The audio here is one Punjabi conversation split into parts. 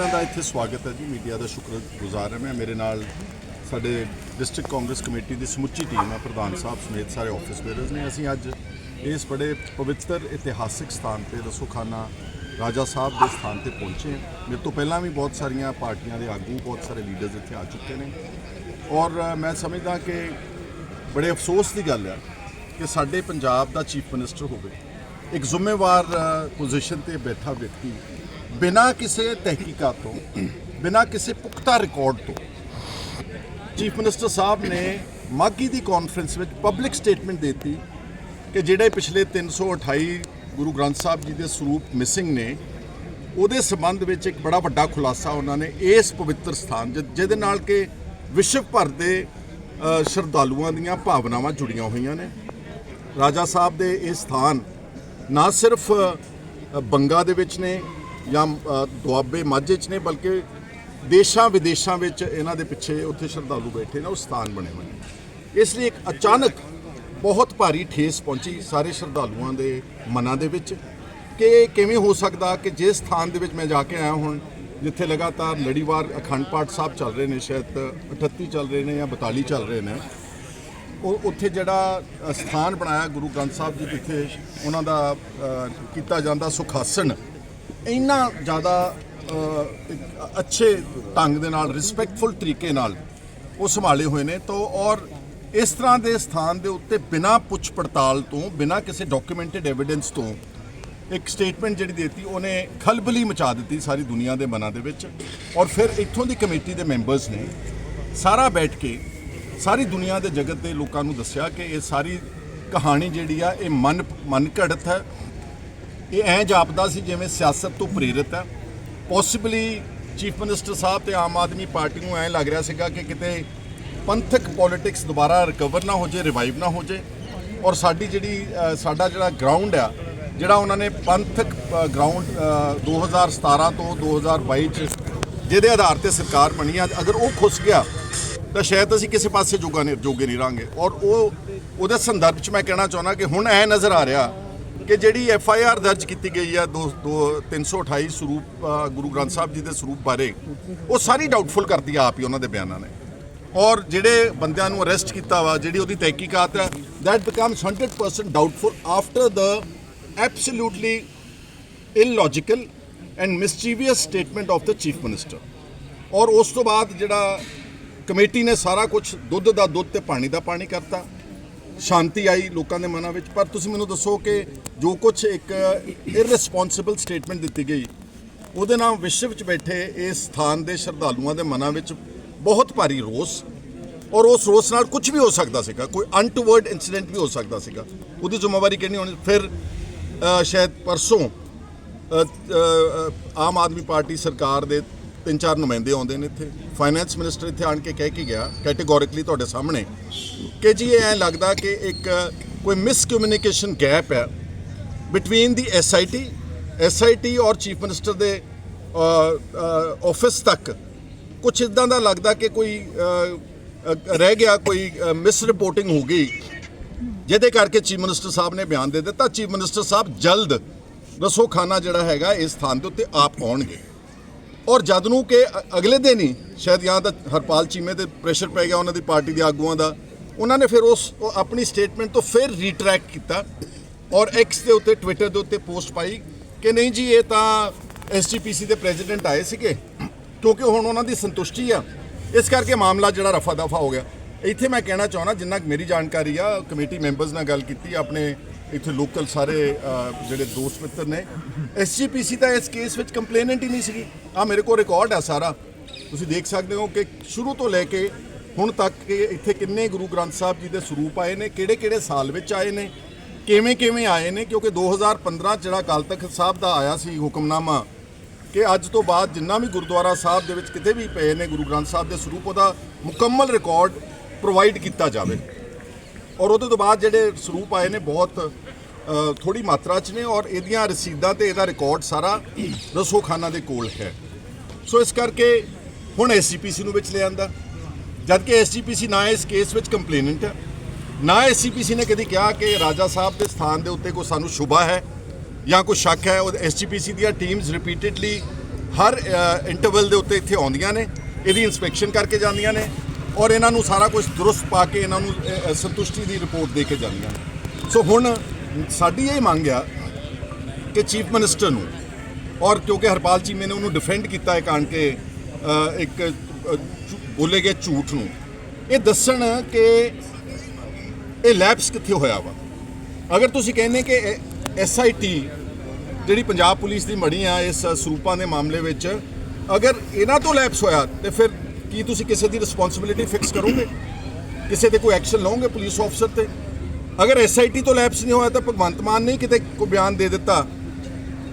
ਸਾਰਿਆਂ ਦਾ ਇੱਥੇ ਸਵਾਗਤ ਹੈ ਜੀ। ਮੀਡੀਆ ਦਾ ਸ਼ੁਕਰਗੁਜ਼ਾਰ ਹਾਂ ਮੈਂ। ਮੇਰੇ ਨਾਲ ਸਾਡੇ ਡਿਸਟ੍ਰਿਕਟ ਕਾਂਗਰਸ ਕਮੇਟੀ ਦੀ ਸਮੁੱਚੀ ਟੀਮ ਹੈ, ਪ੍ਰਧਾਨ ਸਾਹਿਬ ਸਮੇਤ ਸਾਰੇ ਆਫਿਸ ਬੇਅਰਸ ਨੇ। ਅਸੀਂ ਅੱਜ ਇਸ ਬੜੇ ਪਵਿੱਤਰ, ਇਤਿਹਾਸਿਕ ਸਥਾਨ ਤੇ ਰਸੂਖਾਨਾ ਰਾਜਾ ਸਾਹਿਬ ਦੇ ਸਥਾਨ ਤੇ ਪਹੁੰਚੇ ਹਾਂ। ਮੇਰੇ ਤੋਂ ਪਹਿਲਾਂ ਵੀ ਬਹੁਤ ਸਾਰੀਆਂ ਪਾਰਟੀਆਂ ਦੇ ਆਗੂ, ਬਹੁਤ ਸਾਰੇ ਲੀਡਰਸ ਇੱਥੇ ਆ ਚੁੱਕੇ ਨੇ। ਔਰ ਮੈਂ ਸਮਝਦਾ ਕਿ ਬੜੇ ਅਫਸੋਸ ਦੀ ਗੱਲ ਹੈ ਕਿ ਸਾਡੇ ਪੰਜਾਬ ਦਾ ਚੀਫ ਮਿਨਿਸਟਰ ਹੋਵੇ, ਇੱਕ ਜ਼ਿੰਮੇਵਾਰ ਪੋਜੀਸ਼ਨ ਤੇ ਬੈਠਾ ਵਿਅਕਤੀ ਬਿਨਾਂ ਕਿਸੇ ਤਹਿਕੀਕਾਤ ਤੋਂ, ਬਿਨਾਂ ਕਿਸੇ ਪੁਖਤਾ ਰਿਕਾਰਡ ਤੋਂ ਚੀਫ ਮਿਨਿਸਟਰ ਸਾਹਿਬ ਨੇ ਮਾਗੀ ਦੀ ਕਾਨਫਰੰਸ ਵਿੱਚ ਪਬਲਿਕ ਸਟੇਟਮੈਂਟ ਦਿੱਤੀ ਕਿ ਜਿਹੜੇ ਪਿਛਲੇ 328 ਗੁਰੂ ਗ੍ਰੰਥ ਸਾਹਿਬ ਜੀ ਦੇ ਸਰੂਪ ਮਿਸਿੰਗ ਨੇ, ਉਹਦੇ ਸੰਬੰਧ ਵਿੱਚ ਇੱਕ ਬੜਾ ਵੱਡਾ ਖੁਲਾਸਾ ਉਹਨਾਂ ਨੇ ਇਸ ਪਵਿੱਤਰ ਸਥਾਨ ਜਿ- ਜਿਹਦੇ ਨਾਲ ਕਿ ਵਿਸ਼ਵ ਭਰ ਦੇ ਸ਼ਰਧਾਲੂਆਂ ਦੀਆਂ ਭਾਵਨਾਵਾਂ ਜੁੜੀਆਂ ਹੋਈਆਂ ਨੇ। ਰਾਜਾ ਸਾਹਿਬ ਦੇ ਇਹ ਸਥਾਨ ਨਾ ਸਿਰਫ ਬੰਗਾ ਦੇ ਵਿੱਚ ਨੇ ਜਾਂ ਦੁਆਬੇ ਮਾਝੇ 'ਚ ਨੇ ਬਲਕਿ ਦੇਸ਼ਾਂ ਵਿਦੇਸ਼ਾਂ ਵਿੱਚ ਇਹਨਾਂ ਦੇ ਪਿੱਛੇ ਉੱਥੇ ਸ਼ਰਧਾਲੂ ਬੈਠੇ ਨੇ, ਉਹ ਸਥਾਨ ਬਣੇ ਹੋਏ ਨੇ। ਇਸ ਲਈ ਇੱਕ ਅਚਾਨਕ ਬਹੁਤ ਭਾਰੀ ਠੇਸ ਪਹੁੰਚੀ ਸਾਰੇ ਸ਼ਰਧਾਲੂਆਂ ਦੇ ਮਨਾਂ ਦੇ ਵਿੱਚ ਕਿ ਕਿਵੇਂ ਹੋ ਸਕਦਾ ਕਿ ਜਿਸ ਸਥਾਨ ਦੇ ਵਿੱਚ ਮੈਂ ਜਾ ਕੇ ਆਇਆ ਹੁਣ, ਜਿੱਥੇ ਲਗਾਤਾਰ ਲੜੀਵਾਰ ਅਖੰਡ ਪਾਠ ਸਾਹਿਬ ਚੱਲ ਰਹੇ ਨੇ, ਸ਼ਾਇਦ 38 ਚੱਲ ਰਹੇ ਨੇ ਜਾਂ 42 ਚੱਲ ਰਹੇ ਨੇ, ਉਹ ਉੱਥੇ ਜਿਹੜਾ ਸਥਾਨ ਬਣਾਇਆ ਗੁਰੂ ਗ੍ਰੰਥ ਸਾਹਿਬ ਜੀ ਜਿੱਥੇ ਉਹਨਾਂ ਦਾ ਕੀਤਾ ਜਾਂਦਾ ਸੁਖਾਸਨ ਇੰਨਾ ਜ਼ਿਆਦਾ ਇੱਕ ਅੱਛੇ ਢੰਗ ਦੇ ਨਾਲ ਰਿਸਪੈਕਟਫੁਲ ਤਰੀਕੇ ਨਾਲ ਉਹ ਸੰਭਾਲੇ ਹੋਏ ਨੇ। ਤਾਂ, ਔਰ ਇਸ ਤਰ੍ਹਾਂ ਦੇ ਸਥਾਨ ਦੇ ਉੱਤੇ ਬਿਨਾਂ ਪੁੱਛ ਪੜਤਾਲ ਤੋਂ, ਬਿਨਾਂ ਕਿਸੇ ਡਾਕੂਮੈਂਟਡ ਐਵੀਡੈਂਸ ਤੋਂ ਇੱਕ ਸਟੇਟਮੈਂਟ ਜਿਹੜੀ ਦਿੱਤੀ, ਉਹਨੇ ਖਲਬਲੀ ਮਚਾ ਦਿੱਤੀ ਸਾਰੀ ਦੁਨੀਆ ਦੇ ਮਨਾਂ ਦੇ ਵਿੱਚ। ਔਰ ਫਿਰ ਇੱਥੋਂ ਦੀ ਕਮੇਟੀ ਦੇ ਮੈਂਬਰਸ ਨੇ ਸਾਰਾ ਬੈਠ ਕੇ ਸਾਰੀ ਦੁਨੀਆ ਦੇ ਜਗਤ ਦੇ ਲੋਕਾਂ ਨੂੰ ਦੱਸਿਆ ਕਿ ਇਹ ਸਾਰੀ ਕਹਾਣੀ ਜਿਹੜੀ ਆ, ਇਹ ਮਨ ਮਨਘੜਤ ਹੈ। ਇਹ ਐਂ ਜਾਪਦਾ ਸੀ ਜਿਵੇਂ ਸਿਆਸਤ ਤੋਂ ਪ੍ਰੇਰਿਤ ਹੈ। ਪੋਸੀਬਲੀ ਚੀਫ ਮਿਨਿਸਟਰ ਸਾਹਿਬ ਤੇ ਆਮ ਆਦਮੀ ਪਾਰਟੀ ਨੂੰ ਐਂ ਲੱਗ ਰਿਹਾ ਸੀਗਾ ਕਿ ਕਿਤੇ ਪੰਥਕ ਪੋਲਿਟਿਕਸ ਦੁਬਾਰਾ ਰਿਕਵਰ ਨਾ ਹੋ ਜੇ ਰਿਵਾਈਵ ਨਾ ਹੋ ਜੇ ਔਰ ਸਾਡੀ ਜਿਹੜੀ ਸਾਡਾ ਜਿਹੜਾ ਗਰਾਊਂਡ ਆ, ਜਿਹੜਾ ਉਹਨਾਂ ਨੇ ਪੰਥਕ ਗਰਾਊਂਡ 2017 ਤੋਂ 2022 ਚ ਜਿਹਦੇ ਆਧਾਰ ਤੇ ਸਰਕਾਰ ਬਣੀ ਆ, ਅਗਰ ਉਹ ਖੁੱਸ ਗਿਆ, ਤਾਂ ਸ਼ਾਇਦ ਅਸੀਂ ਕਿਸੇ ਪਾਸੇ ਜੋਗਾ ਨਹੀਂ, ਜੋਗੇ ਨਹੀਂ ਰਾਂਗੇ ਔਰ ਉਹ, ਉਹਦੇ ਸੰਦਰਭ ਚ ਮੈਂ ਕਹਿਣਾ ਚਾਹੁੰਦਾ ਕਿ ਹੁਣ ਐ ਨਜ਼ਰ ਆ ਰਿਹਾ ਕਿ ਜਿਹੜੀ ਐਫ ਆਈ ਆਰ ਦਰਜ ਕੀਤੀ ਗਈ ਆ ਦੋ ਦੋ 328 ਸਰੂਪ ਗੁਰੂ ਗ੍ਰੰਥ ਸਾਹਿਬ ਜੀ ਦੇ ਸਰੂਪ ਬਾਰੇ, ਉਹ ਸਾਰੀ ਡਾਊਟਫੁਲ ਕਰਦੀ ਆ ਆਪ ਹੀ ਉਹਨਾਂ ਦੇ ਬਿਆਨਾਂ ਨੇ। ਔਰ ਜਿਹੜੇ ਬੰਦਿਆਂ ਨੂੰ ਅਰੈਸਟ ਕੀਤਾ ਵਾ, ਜਿਹੜੀ ਉਹਦੀ ਤਹਿਕੀਕਾਤ ਹੈ that becomes 100% doubtful after the absolutely illogical and mischievous statement of the chief minister. ਔਰ ਉਸ ਤੋਂ ਬਾਅਦ ਜਿਹੜਾ ਕਮੇਟੀ ਨੇ ਸਾਰਾ ਕੁਝ ਦੁੱਧ ਦਾ ਦੁੱਧ ਤੇ ਪਾਣੀ ਦਾ ਪਾਣੀ ਕਰਤਾ ਸ਼ਾਂਤੀ ਆਈ ਲੋਕਾਂ ਦੇ ਮਨਾਂ ਵਿੱਚ। ਪਰ ਤੁਸੀਂ ਮੈਨੂੰ ਦੱਸੋ ਕਿ ਜੋ ਕੁਝ ਇੱਕ ਇਰਰਿਸਪੌਂਸਿਬਲ ਸਟੇਟਮੈਂਟ ਦਿੱਤੀ ਗਈ, ਉਹਦੇ ਨਾਲ ਵਿਸ਼ਵ ਵਿੱਚ ਬੈਠੇ ਇਸ ਸਥਾਨ ਦੇ ਸ਼ਰਧਾਲੂਆਂ ਦੇ ਮਨਾਂ ਵਿੱਚ ਬਹੁਤ ਭਾਰੀ ਰੋਸ, ਔਰ ਉਸ ਰੋਸ ਨਾਲ ਕੁਝ ਵੀ ਹੋ ਸਕਦਾ ਸੀਗਾ, ਕੋਈ ਅਨਟੂਵਰਡ ਇਨਸੀਡੈਂਟ ਵੀ ਹੋ ਸਕਦਾ ਸੀਗਾ। ਉਹਦੀ ਜ਼ਿੰਮੇਵਾਰੀ ਕਿਹਨੀ ਹੋਣੀ? ਫਿਰ ਸ਼ਾਇਦ ਪਰਸੋਂ ਆਮ ਆਦਮੀ ਪਾਰਟੀ ਸਰਕਾਰ ਦੇ ਤਿੰਨ ਚਾਰ ਨੁਮਾਇੰਦੇ ਆਉਂਦੇ ਨੇ ਇੱਥੇ। ਫਾਈਨੈਂਸ ਮਿਨਿਸਟਰ ਇੱਥੇ ਆਣ ਕੇ ਕਹਿ ਕੇ ਗਿਆ ਕੈਟੇਗੋਰਿਕਲੀ ਤੁਹਾਡੇ ਸਾਹਮਣੇ, ਕਿ ਜੀ ਇਹ ਲੱਗਦਾ ਕਿ ਇੱਕ ਕੋਈ ਮਿਸਕਮਿਊਨੀਕੇਸ਼ਨ ਗੈਪ ਹੈ ਬਿਟਵੀਨ ਦੀ ਐਸਆਈਟੀ ਐਸਆਈਟੀ ਔਰ ਚੀਫ ਮਿਨਿਸਟਰ ਦੇ ਆਫਿਸ ਤੱਕ। ਕੁਝ ਇਦਾਂ ਦਾ ਲੱਗਦਾ ਕਿ ਕੋਈ ਰਹਿ ਗਿਆ, ਕੋਈ ਮਿਸ ਰਿਪੋਰਟਿੰਗ ਹੋ ਗਈ। ਜਿਹਦੇ ਕਰਕੇ ਚੀਫ ਮਿਨਿਸਟਰ ਸਾਹਿਬ ਨੇ ਬਿਆਨ ਦੇ ਦਿੱਤਾ। ਚੀਫ ਮਿਨਿਸਟਰ ਸਾਹਿਬ ਜਲਦ ਰਸੋਖਾਨਾ ਜਿਹੜਾ ਹੈਗਾ ਇਸ ਸਥਾਨ ਦੇ ਉੱਤੇ ਆਪ ਆਉਣਗੇ। ਔਰ ਜਦ ਨੂੰ ਕਿ ਅਗਲੇ ਦਿਨ ਹੀ ਸ਼ਾਇਦ ਜਾਂ ਤਾਂ ਹਰਪਾਲ ਚੀਮੇ ਤੇ ਪ੍ਰੈਸ਼ਰ ਪੈ ਗਿਆ ਉਹਨਾਂ ਦੀ ਪਾਰਟੀ ਦੇ ਆਗੂਆਂ ਦਾ, ਉਹਨਾਂ ਨੇ ਫਿਰ ਉਸ ਆਪਣੀ ਸਟੇਟਮੈਂਟ ਤੋਂ ਫਿਰ ਰੀਟਰੈਕ ਕੀਤਾ ਔਰ ਐਕਸ ਦੇ ਉੱਤੇ ਟਵਿੱਟਰ ਦੇ ਉੱਤੇ ਪੋਸਟ ਪਾਈ ਕਿ ਨਹੀਂ ਜੀ, ਇਹ ਤਾਂ ਐਸਜੀਪੀਸੀ ਦੇ ਪ੍ਰੈਜ਼ੀਡੈਂਟ ਆਏ ਸੀਗੇ, ਕਿਉਂਕਿ ਹੁਣ ਉਹਨਾਂ ਦੀ ਸੰਤੁਸ਼ਟੀ ਆ। ਇਸ ਕਰਕੇ ਮਾਮਲਾ ਜਿਹੜਾ ਰਫਾ ਦਫਾ ਹੋ ਗਿਆ। ਇੱਥੇ ਮੈਂ ਕਹਿਣਾ ਚਾਹੁੰਦਾ, ਜਿੰਨਾ ਮੇਰੀ ਜਾਣਕਾਰੀ ਆ, ਕਮੇਟੀ ਮੈਂਬਰਸ ਨਾਲ ਗੱਲ ਕੀਤੀ, ਆਪਣੇ ਇੱਥੇ ਲੋਕਲ ਸਾਰੇ ਜਿਹੜੇ ਦੋਸਤ ਮਿੱਤਰ ਨੇ। ਐਸਜੀਪੀਸੀ ਤਾਂ ਇਸ ਕੇਸ ਵਿੱਚ ਕੰਪਲੇਨੈਂਟ ਹੀ ਨਹੀਂ ਸੀਗੀ। ਆ ਮੇਰੇ ਕੋਲ ਰਿਕਾਰਡ ਆ ਸਾਰਾ। ਤੁਸੀਂ ਦੇਖ ਸਕਦੇ ਹੋ ਕਿ ਸ਼ੁਰੂ ਤੋਂ ਲੈ ਕੇ ਹੁਣ ਤੱਕ ਕਿ ਇੱਥੇ ਕਿੰਨੇ ਗੁਰੂ ਗ੍ਰੰਥ ਸਾਹਿਬ ਜੀ ਦੇ ਸਰੂਪ ਆਏ ਨੇ ਕਿਹੜੇ ਕਿਹੜੇ ਸਾਲ ਵਿੱਚ ਆਏ ਨੇ ਕਿਵੇਂ ਕਿਵੇਂ ਆਏ ਨੇ, ਕਿਉਂਕਿ 2015 'ਚ ਜਿਹੜਾ ਅਕਾਲ ਤਖਤ ਸਾਹਿਬ ਦਾ ਆਇਆ ਸੀ ਹੁਕਮਨਾਮਾ, ਕਿ ਅੱਜ ਤੋਂ ਬਾਅਦ ਜਿੰਨਾ ਵੀ ਗੁਰਦੁਆਰਾ ਸਾਹਿਬ ਦੇ ਵਿੱਚ ਕਿਤੇ ਵੀ ਪਏ ਨੇ ਗੁਰੂ ਗ੍ਰੰਥ ਸਾਹਿਬ ਦੇ ਸਰੂਪ, ਉਹਦਾ ਮੁਕੰਮਲ ਰਿਕਾਰਡ ਪ੍ਰੋਵਾਈਡ ਕੀਤਾ ਜਾਵੇ। ਔਰ ਉਹਦੇ ਤੋਂ ਬਾਅਦ ਜਿਹੜੇ ਸਰੂਪ ਆਏ ਨੇ ਬਹੁਤ ਥੋੜੀ ਮਾਤਰਾ 'ਚ ਨੇ ਔਰ ਇਹਦੀਆਂ ਰਸੀਦਾਂ ਤੇ ਇਹਦਾ ਰਿਕਾਰਡ ਸਾਰਾ ਰਸੋਖਾਨਾ ਦੇ ਕੋਲ ਹੈ। ਸੋ ਇਸ ਕਰਕੇ ਹੁਣ ਐਸਜੀਪੀਸੀ ਨੂੰ ਵਿੱਚ ਲਿਆਂਦਾ ਜਦ ਕਿ ਐਸਜੀਪੀਸੀ ਨਾ ਇਸ ਕੇਸ ਵਿੱਚ ਕੰਪਲੇਨੈਂਟ ਹੈ, ਨਾ ਐਸਜੀਪੀਸੀ ਨੇ ਕਦੀ ਕਿਹਾ ਕਿ ਰਾਜਾ ਸਾਹਿਬ ਦੇ ਸਥਾਨ ਦੇ ਉੱਤੇ ਕੋਈ ਸਾਨੂੰ ਸ਼ੁਬਾ ਹੈ ਜਾਂ ਕੋਈ ਸ਼ੱਕ ਹੈ, ਉਹ ਐਸਜੀਪੀਸੀ ਦੀਆਂ ਟੀਮਸ ਰਿਪੀਟਿਡਲੀ ਹਰ ਇੰਟਰਵਲ ਦੇ ਉੱਤੇ ਇੱਥੇ ਆਉਂਦੀਆਂ ਨੇ, ਇਹਦੀ ਇਨਸਪੈਕਸ਼ਨ ਕਰਕੇ ਜਾਂਦੀਆਂ ਨੇ। ਔਰ ਇਹਨਾਂ ਨੂੰ ਸਾਰਾ ਕੁਝ ਦਰੁਸਤ ਪਾ ਕੇ ਇਹਨਾਂ ਨੂੰ ਸੰਤੁਸ਼ਟੀ ਦੀ ਰਿਪੋਰਟ ਦੇ ਕੇ ਜਾਂਦੀਆਂ ਸੋ ਹੁਣ ਸਾਡੀ ਇਹ ਮੰਗ ਆ ਕਿ ਚੀਫ ਮਿਨਿਸਟਰ ਨੂੰ ਔਰ ਕਿਉਂਕਿ ਹਰਪਾਲ ਚੀਮੇ ਨੇ ਉਹਨੂੰ ਡਿਫੈਂਡ ਕੀਤਾ ਹੈ ਕਾਣ ਕੇ ਇੱਕ ਬੋਲੇ ਗਏ ਝੂਠ ਨੂੰ, ਇਹ ਦੱਸਣ ਕਿ ਇਹ ਲੈਪਸ ਕਿੱਥੇ ਹੋਇਆ ਵਾ? ਅਗਰ ਤੁਸੀਂ ਕਹਿੰਦੇ ਕਿ ਐਸਆਈਟੀ ਜਿਹੜੀ ਪੰਜਾਬ ਪੁਲਿਸ ਦੀ ਮੜੀ ਆ, ਇਸ ਸਰੂਪਾਂ ਦੇ ਮਾਮਲੇ ਵਿੱਚ, ਅਗਰ ਇਹਨਾਂ ਤੋਂ ਲੈਪਸ ਹੋਇਆ, ਤੇ ਫਿਰ ਕੀ ਤੁਸੀਂ ਕਿਸੇ ਦੀ ਰਿਸਪੌਂਸਿਬਿਲਿਟੀ ਫਿਕਸ ਕਰੋਗੇ? ਕਿਸੇ ਤੇ ਕੋਈ ਐਕਸ਼ਨ ਲਓਗੇ ਪੁਲਿਸ ਅਫਸਰ ਤੇ? ਅਗਰ ਐਸਆਈਟੀ ਤੋਂ ਲੈਪਸ ਨਹੀਂ ਹੋਇਆ ਤਾਂ ਭਗਵੰਤ ਮਾਨ ਨੇ ਕਿਤੇ ਕੋਈ ਬਿਆਨ ਦੇ ਦਿੱਤਾ।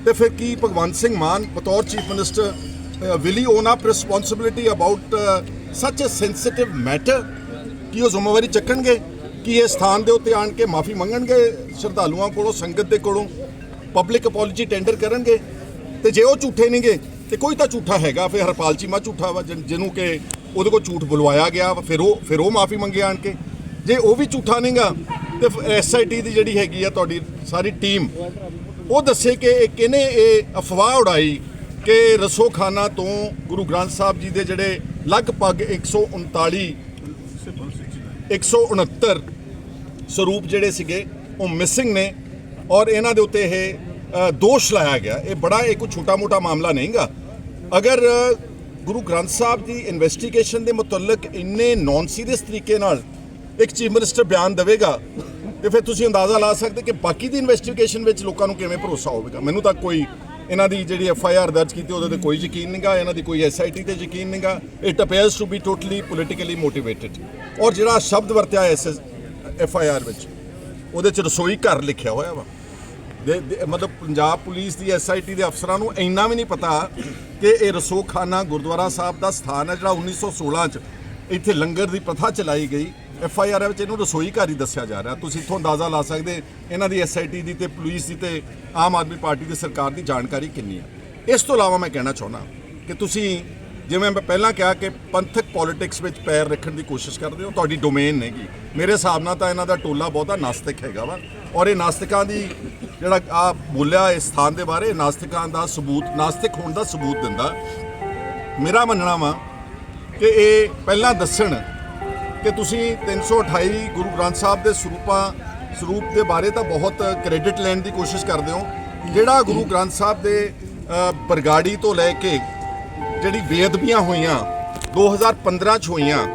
ਤੇ ਫਿਰ ਕੀ ਭਗਵੰਤ ਸਿੰਘ ਮਾਨ, ਬਤੌਰ chief minister will he own up responsibility about such a sensitive matter ਕੀ ਉਹ ਜ਼ਿੰਮੇਵਾਰੀ ਚੱਕਣਗੇ? ਕੀ ਇਹ ਸਥਾਨ ਦੇ ਉੱਤੇ ਆਣ ਕੇ ਮਾਫੀ ਮੰਗਣਗੇ ਸ਼ਰਧਾਲੂਆਂ ਕੋਲੋਂ, ਸੰਗਤ ਦੇ ਕੋਲੋਂ? ਪਬਲਿਕ ਅਪੋਲੋਜੀ ਟੈਂਡਰ ਕਰਨਗੇ? ਤੇ ਜੇ ਉਹ ਝੂਠੇ ਨਹੀਂਗੇ ਤੇ ਕੋਈ ਤਾਂ ਝੂਠਾ ਹੈਗਾ ਫਿਰ ਹਰਪਾਲ ਚੀਮਾ ਝੂਠਾ ਵਾ ਜਿਹਨੂੰ ਕਿ ਉਹਦੇ ਕੋਲ ਝੂਠ ਬੁਲਵਾਇਆ ਗਿਆ ਵਾ, ਫਿਰ ਉਹ ਫਿਰ ਉਹ ਮਾਫੀ ਮੰਗੇ ਆਣ ਕੇ। ਜੇ ਉਹ ਵੀ ਝੂਠਾ ਨਹੀਂਗਾ ਤੇ ਐਸਆਈਟੀ ਦੀ ਜਿਹੜੀ ਹੈਗੀ ਆ ਤੁਹਾਡੀ ਸਾਰੀ ਟੀਮ ਉਹ ਦੱਸੇ ਕਿ ਇਹ ਕਿਹਨੇ ਇਹ ਅਫਵਾਹ ਉਡਾਈ ਕਿ ਰਸੋਖਾਨਾ ਤੋਂ ਗੁਰੂ ਗ੍ਰੰਥ ਸਾਹਿਬ ਜੀ ਦੇ ਜਿਹੜੇ ਲਗਭਗ 139 169 ਸਰੂਪ ਜਿਹੜੇ ਸੀਗੇ ਉਹ ਮਿਸਿੰਗ ਨੇ ਔਰ ਇਹਨਾਂ ਦੇ ਉੱਤੇ ਇਹ ਦੋਸ਼ ਲਾਇਆ ਗਿਆ। ਇਹ ਬੜਾ ਇਹ ਕੋਈ ਛੋਟਾ ਮੋਟਾ ਮਾਮਲਾ ਨਹੀਂਗਾ। ਅਗਰ ਗੁਰੂ ਗ੍ਰੰਥ ਸਾਹਿਬ ਦੀ ਇਨਵੈਸਟੀਗੇਸ਼ਨ ਦੇ ਮੁਤਲਕ ਇੰਨੇ ਨੌਨ ਸੀਰੀਅਸ ਤਰੀਕੇ ਨਾਲ ਇੱਕ ਚੀਫ ਮਿਨਿਸਟਰ ਬਿਆਨ ਦੇਵੇਗਾ, ਤੇ ਫਿਰ ਤੁਸੀਂ ਅੰਦਾਜ਼ਾ ਲਾ ਸਕਦੇ ਕਿ ਬਾਕੀ ਦੀ ਇਨਵੈਸਟੀਗੇਸ਼ਨ ਵਿੱਚ ਲੋਕਾਂ ਨੂੰ ਕਿਵੇਂ ਭਰੋਸਾ ਹੋਵੇਗਾ? ਮੈਨੂੰ ਤਾਂ ਕੋਈ ਇਹਨਾਂ ਦੀ ਜਿਹੜੀ ਐਫ ਆਈ ਆਰ ਦਰਜ ਕੀਤੀ, ਉਹਦੇ ਤੇ ਕੋਈ ਯਕੀਨ ਨਹੀਂਗਾ, ਇਹਨਾਂ ਦੀ ਕੋਈ ਐਸ ਆਈ ਟੀ ਤੇ ਯਕੀਨ ਨਹੀਂਗਾ। It appears to be totally politically motivated ਔਰ ਜਿਹੜਾ ਸ਼ਬਦ ਵਰਤਿਆ ਐਸ ਐਫ ਆਈ ਆਰ ਵਿੱਚ, ਉਹਦੇ ਚ ਰਸੋਈ ਘਰ ਲਿਖਿਆ ਹੋਇਆ ਵਾ। ਮਤਲਬ ਪੰਜਾਬ ਪੁਲਿਸ ਦੀ ਐਸਆਈਟੀ ਦੇ ਅਫਸਰਾਂ ਨੂੰ ਇੰਨਾ ਵੀ ਨਹੀਂ ਪਤਾ ਕਿ ਇਹ ਰਸੋਖਾਨਾ ਗੁਰਦੁਆਰਾ ਸਾਹਿਬ ਦਾ ਸਥਾਨ ਹੈ, ਜਿਹੜਾ 1916 ਚ ਇੱਥੇ ਲੰਗਰ ਦੀ ਪ੍ਰਥਾ ਚਲਾਈ ਗਈ। ਐਫ ਆਈ ਆਰ ਵਿੱਚ ਇਹਨੂੰ ਰਸੋਈ ਘਰ ਹੀ ਦੱਸਿਆ ਜਾ ਰਿਹਾ। ਤੁਸੀਂ ਇੱਥੋਂ ਅੰਦਾਜ਼ਾ ਲਾ ਸਕਦੇ, ਇਹਨਾਂ ਦੀ ਐਸਆਈਟੀ ਦੀ ਤੇ ਪੁਲਿਸ ਦੀ ਤੇ ਆਮ ਆਦਮੀ ਪਾਰਟੀ ਦੀ ਸਰਕਾਰ ਦੀ ਜਾਣਕਾਰੀ ਕਿੰਨੀ ਹੈ। ਇਸ ਤੋਂ ਇਲਾਵਾ ਮੈਂ ਕਹਿਣਾ ਚਾਹੁੰਦਾ ਕਿ ਤੁਸੀਂ, ਜਿਵੇਂ ਮੈਂ ਪਹਿਲਾਂ ਕਿਹਾ ਕਿ ਪੰਥਕ ਪੋਲਿਟਿਕਸ ਵਿੱਚ ਪੈਰ ਰੱਖਣ ਦੀ ਕੋਸ਼ਿਸ਼ ਕਰਦੇ ਹੋ, ਤੁਹਾਡੀ ਡੋਮੇਨ ਨਹੀਂਗੀ ਮੇਰੇ ਹਿਸਾਬ ਨਾਲ ਤਾਂ ਇਹਨਾਂ ਦਾ ਟੋਲਾ ਬਹੁਤਾ ਨਾਸਤਿਕ ਹੈਗਾ ਵਾ। ਔਰ ਇਹ ਨਾਸਤਿਕਾਂ ਦੀ ਜਿਹੜਾ ਆ ਬੋਲਿਆ ਇਸ ਸਥਾਨ ਦੇ ਬਾਰੇ, ਨਾਸਤਿਕਾਂ ਦਾ ਸਬੂਤ, ਨਾਸਤਿਕ ਹੋਣ ਦਾ ਸਬੂਤ ਦਿੰਦਾ। ਮੇਰਾ ਮੰਨਣਾ ਵਾ ਕਿ ਇਹ ਪਹਿਲਾਂ ਦੱਸਣ ਕਿ ਤੁਸੀਂ 328 ਗੁਰੂ ਗ੍ਰੰਥ ਸਾਹਿਬ ਦੇ ਸਰੂਪਾਂ, ਸਰੂਪ ਦੇ ਬਾਰੇ ਤਾਂ ਬਹੁਤ ਕ੍ਰੈਡਿਟ ਲੈਣ ਦੀ ਕੋਸ਼ਿਸ਼ ਕਰਦੇ ਹੋ। ਜਿਹੜਾ ਗੁਰੂ ਗ੍ਰੰਥ ਸਾਹਿਬ ਦੇ ਬਰਗਾੜੀ ਤੋਂ ਲੈ ਕੇ ਜਿਹੜੀ ਬੇਅਦਬੀਆਂ ਹੋਈਆਂ 2015 ਚ ਹੋਈਆਂ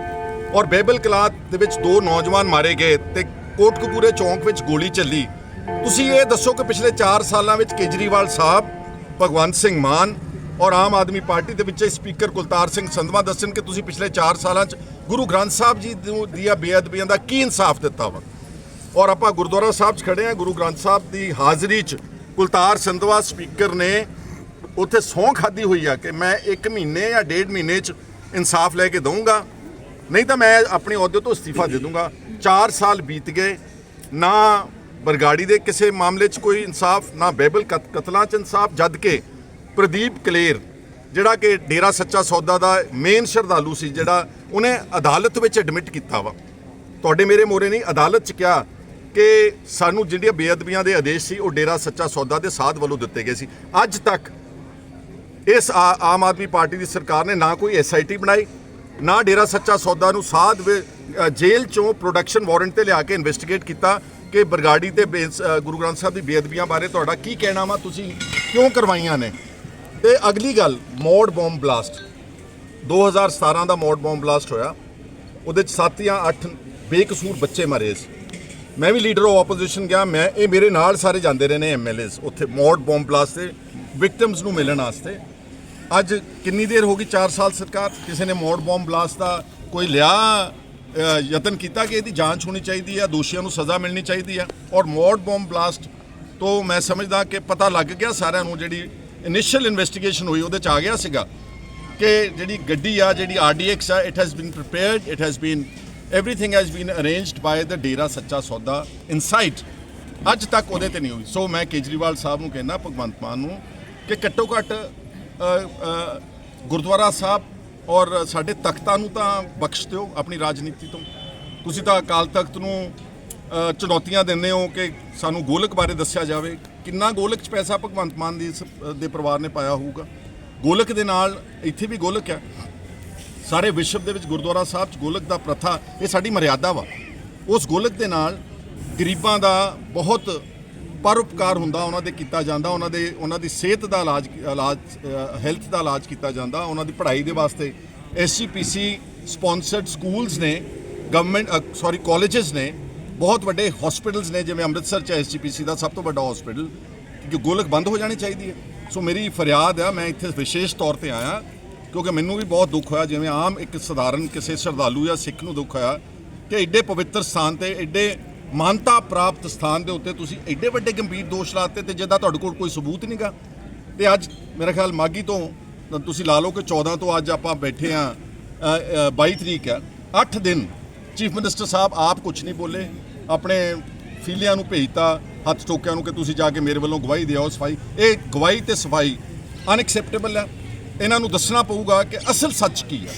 ਔਰ ਬੇਬਲ ਕਲਾਤ ਦੇ ਵਿੱਚ ਦੋ ਨੌਜਵਾਨ ਮਾਰੇ ਗਏ ਤੇ ਕੋਟਕਪੂਰੇ ਚੌਂਕ ਵਿੱਚ ਗੋਲੀ ਚੱਲੀ ਤੁਸੀਂ ਇਹ ਦੱਸੋ ਕਿ ਪਿਛਲੇ 4 ਸਾਲਾਂ ਵਿੱਚ ਕੇਜਰੀਵਾਲ ਸਾਹਿਬ, ਭਗਵੰਤ ਸਿੰਘ ਮਾਨ ਔਰ ਆਮ ਆਦਮੀ ਪਾਰਟੀ ਦੇ ਵਿੱਚ ਸਪੀਕਰ ਕੁਲਤਾਰ ਸਿੰਘ ਸੰਧਵਾ ਦੱਸਣ ਕਿ ਤੁਸੀਂ ਪਿਛਲੇ 4 ਸਾਲਾਂ 'ਚ ਗੁਰੂ ਗ੍ਰੰਥ ਸਾਹਿਬ ਜੀ ਨੂੰ ਦੀਆਂ ਬੇਅਦਬੀਆਂ ਦਾ ਕੀ ਇਨਸਾਫ ਦਿੱਤਾ ਵਾ? ਔਰ ਆਪਾਂ ਗੁਰਦੁਆਰਾ ਸਾਹਿਬ 'ਚ ਖੜੇ ਆ, ਗੁਰੂ ਗ੍ਰੰਥ ਸਾਹਿਬ ਦੀ ਹਾਜ਼ਰੀ 'ਚ ਕੁਲਤਾਰ ਸੰਧਵਾ ਸਪੀਕਰ ਨੇ ਉੱਥੇ ਸਹੁੰ ਖਾਦੀ ਹੋਈ ਆ ਕਿ ਮੈਂ 1 ਮਹੀਨੇ ਜਾਂ ਡੇਢ ਮਹੀਨੇ 'ਚ ਇਨਸਾਫ ਲੈ ਕੇ ਦਊਂਗਾ। ਨਹੀਂ ਤਾਂ ਮੈਂ ਆਪਣੇ ਅਹੁਦੇ ਤੋਂ ਅਸਤੀਫਾ ਦੇ ਦੂੰਗਾ 4 ਸਾਲ ਬੀਤ ਗਏ, ਨਾ ਬਰਗਾੜੀ ਦੇ ਕਿਸੇ ਮਾਮਲੇ 'ਚ ਕੋਈ ਇਨਸਾਫ ਨਾ, ਬਹਿਬਲ ਕਤ- ਕਤਲਾਂ 'ਚ ਇਨਸਾਫ, ਜਦ ਕਿ ਪ੍ਰਦੀਪ ਕਲੇਰ, ਜਿਹੜਾ ਕਿ ਡੇਰਾ ਸੱਚਾ ਸੌਦਾ ਦਾ ਮੇਨ ਸ਼ਰਧਾਲੂ ਸੀ, ਜਿਹੜਾ ਉਹਨੇ ਅਦਾਲਤ ਵਿੱਚ ਐਡਮਿਟ ਕੀਤਾ ਵਾ। ਤੁਹਾਡੇ ਮੇਰੇ ਮੋਰੇ ਨਹੀਂ, ਅਦਾਲਤ 'ਚ ਕਿਹਾ ਕਿ ਸਾਨੂੰ ਜਿਹੜੀਆਂ ਬੇਅਦਬੀਆਂ ਦੇ ਆਦੇਸ਼ ਸੀ, ਉਹ ਡੇਰਾ ਸੱਚਾ ਸੌਦਾ ਦੇ ਸਾਧ ਵੱਲੋਂ ਦਿੱਤੇ ਗਏ ਸੀ। ਅੱਜ ਤੱਕ ਇਸ ਆਮ ਆਦਮੀ ਪਾਰਟੀ ਦੀ ਸਰਕਾਰ ਨੇ ਨਾ ਕੋਈ ਐਸਆਈਟੀ ਬਣਾਈ, ਨਾ ਡੇਰਾ ਸੱਚਾ ਸੌਦਾ ਨੂੰ ਸਾਧ ਜੇਲ੍ਹ ਚੋਂ ਪ੍ਰੋਡਕਸ਼ਨ ਵਾਰੰਟ ਤੇ ਲਿਆ ਕੇ ਇਨਵੈਸਟੀਗੇਟ ਕੀਤਾ ਕਿ ਬਰਗਾੜੀ ਤੇ ਬੇਸ- ਅ, ਗੁਰੂ ਗ੍ਰੰਥ ਸਾਹਿਬ ਦੀ ਬੇਅਦਬੀਆਂ ਬਾਰੇ ਤੁਹਾਡਾ ਕੀ ਕਹਿਣਾ ਵਾ? ਤੁਸੀਂ ਕਿਉਂ ਕਰਵਾਈਆਂ ਨੇ? ਤੇ ਅਗਲੀ ਗੱਲ ਮੋਡ ਬੰਬ ਬਲਾਸਟ। 2017 ਦਾ ਮੋਡ ਬੰਬ ਬਲਾਸਟ ਹੋਇਆ। ਉਹਦੇ ਚ 7 ਜਾਂ 8 ਬੇਕਸੂਰ ਬੱਚੇ ਮਰੇ ਸੀ। ਮੈਂ ਵੀ ਲੀਡਰ ਆਫ ਆਪੋਜੀਸ਼ਨ ਗਿਆ। ਮੈਂ ਇਹ ਮੇਰੇ ਨਾਲ ਸਾਰੇ ਜਾਂਦੇ ਰਹੇ ਨੇ ਐਮਐਲਏਸ ਉੱਥੇ ਮੋਡ ਬੰਬ ਬਲਾਸਟ ਤੇ ਵਿਕਟਮਸ ਨੂੰ ਮਿਲਣ ਵਾਸਤੇ। ਅੱਜ ਕਿੰਨੀ ਦੇਰ ਹੋ ਗਈ? 4 ਸਾਲ ਸਰਕਾਰ। ਕਿਸੇ ਨੇ ਮੋਡ ਬੰਬ ਬਲਾਸਟ ਦਾ ਕੋਈ ਲਿਆ? ਯਤਨ ਕੀਤਾ ਕਿ ਇਹਦੀ ਜਾਂਚ ਹੋਣੀ ਚਾਹੀਦੀ ਹੈ ਦੋਸ਼ੀਆਂ ਨੂੰ ਸਜ਼ਾ ਮਿਲਣੀ ਚਾਹੀਦੀ ਹੈ ਔਰ ਮੋਡ ਬੰਬ ਬਲਾਸਟ ਤੋਂ ਮੈਂ ਸਮਝਦਾ ਕਿ ਪਤਾ ਲੱਗ ਗਿਆ ਸਾਰਿਆਂ ਨੂੰ ਜਿਹੜੀ ਇਨੀਸ਼ੀਅਲ ਇਨਵੈਸਟੀਗੇਸ਼ਨ ਹੋਈ ਉਹਦੇ ਚ ਆ ਗਿਆ ਸੀਗਾ ਕਿ ਜਿਹੜੀ ਗੱਡੀ ਆ, ਜਿਹੜੀ ਆਰਡੀਐਕਸ ਆ it has been prepared it has been everything has been arranged by the Dera Sacha Sauda insight. ਅੱਜ ਤੱਕ ਉਹਦੇ ਤੇ ਨਹੀਂ ਹੋਈ। ਸੋ ਮੈਂ ਕੇਜਰੀਵਾਲ ਸਾਹਿਬ ਨੂੰ ਕਹਿੰਦਾ, ਭਗਵੰਤ ਮਾਨ ਨੂੰ, ਕਿ ਘੱਟੋ ਘੱਟ ਗੁਰਦੁਆਰਾ ਸਾਹਿਬ ਔਰ ਸਾਡੇ ਤਖਤਾਂ ਨੂੰ ਤਾਂ ਬਖਸ਼ ਦਿਓ ਆਪਣੀ ਰਾਜਨੀਤੀ ਤੋਂ। ਤੁਸੀਂ ਤਾਂ ਅਕਾਲ ਤਖਤ ਨੂੰ ਚੁਣੌਤੀਆਂ ਦਿੰਦੇ ਹੋ ਕਿ ਸਾਨੂੰ ਗੋਲਕ ਬਾਰੇ ਦੱਸਿਆ ਜਾਵੇ। ਕਿੰਨਾ ਗੋਲਕ 'ਚ ਪੈਸਾ ਭਗਵੰਤ ਮਾਨ ਦੀ ਸ- ਦੇ ਪਰਿਵਾਰ ਨੇ ਪਾਇਆ ਹੋਊਗਾ। ਗੋਲਕ ਦੇ ਨਾਲ ਇੱਥੇ ਵੀ ਗੋਲਕ ਹੈ। ਸਾਰੇ ਵਿਸ਼ਵ ਦੇ ਵਿੱਚ ਗੁਰਦੁਆਰਾ ਸਾਹਿਬ ਚ ਗੋਲਕ ਦਾ ਪ੍ਰਥਾ, ਇਹ ਸਾਡੀ ਮਰਿਆਦਾ ਵਾ। ਉਸ ਗੋਲਕ ਦੇ ਨਾਲ ਗਰੀਬਾਂ ਦਾ ਬਹੁਤ ਪਰਉਪਕਾਰ ਹੁੰਦਾ, ਉਹਨਾਂ ਦੇ ਕੀਤਾ ਜਾਂਦਾ, ਉਹਨਾਂ ਦੇ, ਉਹਨਾਂ ਦੀ ਸਿਹਤ ਦਾ ਇਲਾਜ ਇਲਾਜ ਹੈਲਥ ਦਾ ਇਲਾਜ ਕੀਤਾ ਜਾਂਦਾ, ਉਹਨਾਂ ਦੀ ਪੜ੍ਹਾਈ ਦੇ ਵਾਸਤੇ। ਐਸਜੀਪੀਸੀ ਸਪਾਂਸਰਡ ਸਕੂਲਸ ਨੇ ਗਵਰਨਮੈਂਟ ਸੌਰੀ ਕਾਲਜਸ ਨੇ, ਬਹੁਤ ਵੱਡੇ ਹਸਪੀਟਲਸ ਨੇ, ਜਿਵੇਂ ਅੰਮ੍ਰਿਤਸਰ ਚ ਐਸਜੀਪੀਸੀ ਦਾ ਸਭ ਤੋਂ ਵੱਡਾ ਹਸਪੀਟਲ ਕਿ ਗੋਲਕ ਬੰਦ ਹੋ ਜਾਣੀ ਚਾਹੀਦੀ ਹੈ। ਸੋ ਮੇਰੀ ਫਰਿਆਦ ਆ, ਮੈਂ ਇੱਥੇ ਵਿਸ਼ੇਸ਼ ਤੌਰ ਤੇ ਆਇਆ, ਕਿਉਂਕਿ ਮੈਨੂੰ ਵੀ ਬਹੁਤ ਦੁੱਖ ਹੋਇਆ, ਜਿਵੇਂ ਆਮ ਇੱਕ ਸਧਾਰਨ ਕਿਸੇ ਸ਼ਰਧਾਲੂ ਜਾਂ ਸਿੱਖ ਨੂੰ ਦੁੱਖ ਹੋਇਆ, ਕਿ ਐਡੇ ਪਵਿੱਤਰ ਸਥਾਨ ਤੇ, ਐਡੇ ਮਾਨਤਾ ਪ੍ਰਾਪਤ ਸਥਾਨ ਦੇ ਉੱਤੇ ਤੁਸੀਂ ਐਡੇ ਵੱਡੇ ਗੰਭੀਰ ਦੋਸ਼ ਲਾਤੇ ਤੇ ਜਿਹਦਾ ਤੁਹਾਡੇ ਕੋਲ ਕੋਈ ਸਬੂਤ ਨਹੀਂਗਾ ਤੇ ਅੱਜ ਮੇਰਾ ਖਿਆਲ ਮਾਗੀ ਤੋਂ ਤੁਸੀਂ ਲਾ ਲਓ ਕਿ 14 ਤੋਂ ਅੱਜ ਆਪਾਂ ਬੈਠੇ ਆ 22 ਤਰੀਕ ਹੈ। 8 ਦਿਨ ਚੀਫ ਮਿਨਿਸਟਰ ਸਾਹਿਬ ਆਪ ਕੁਝ ਨਹੀਂ ਬੋਲੇ, ਆਪਣੇ ਫੀਲਿਆਂ ਨੂੰ ਭੇਜਤਾ, ਹੱਥ ਟੋਕਿਆਂ ਨੂੰ ਕਿ ਤੁਸੀਂ ਜਾ ਕੇ ਮੇਰੇ ਵੱਲੋਂ ਗਵਾਹੀ ਦਿਓ ਸਫ਼ਾਈ ਇਹ ਗਵਾਹੀ ਤੇ ਸਫ਼ਾਈ ਅਨਐਕਸੈਪਟੇਬਲ ਹੈ। ਇਹਨਾਂ ਨੂੰ ਦੱਸਣਾ ਪਊਗਾ ਕਿ ਅਸਲ ਸੱਚ ਕੀ ਹੈ।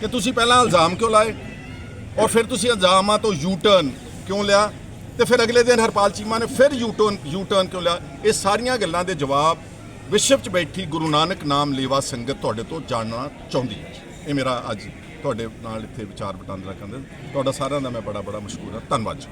ਕਿ ਤੁਸੀਂ ਪਹਿਲਾਂ ਇਲਜ਼ਾਮ ਕਿਉਂ ਲਾਏ? ਔਰ ਫਿਰ ਤੁਸੀਂ ਇਲਜ਼ਾਮਾਂ ਤੋਂ ਯੂ ਟਰਨ ਕਿਉਂ ਲਿਆ? ਤੇ ਫਿਰ ਅਗਲੇ ਦਿਨ ਹਰਪਾਲ ਚੀਮਾ ਨੇ ਫਿਰ ਯੂ ਟਰਨ ਯੂ ਟਰਨ ਕਿਉਂ ਲਿਆ? ਇਹ ਸਾਰੀਆਂ ਗੱਲਾਂ ਦੇ ਜਵਾਬ ਵਿਸ਼ਵ 'ਚ ਬੈਠੀ ਗੁਰੂ ਨਾਨਕ ਨਾਮ ਲੇਵਾ ਸੰਗਤ ਤੁਹਾਡੇ ਤੋਂ ਜਾਣਨਾ ਚਾਹੁੰਦੀ ਹੈ। ਇਹ ਮੇਰਾ ਅੱਜ ਤੁਹਾਡੇ ਨਾਲ ਇੱਥੇ ਵਿਚਾਰ ਵਟਾਂਦਰਾ ਕਰਨ ਤੁਹਾਡਾ ਸਾਰਿਆਂ ਦਾ ਮੈਂ ਬੜਾ ਬੜਾ ਮਸ਼ਕੂਰ ਹਾਂ। ਧੰਨਵਾਦ ਜੀ।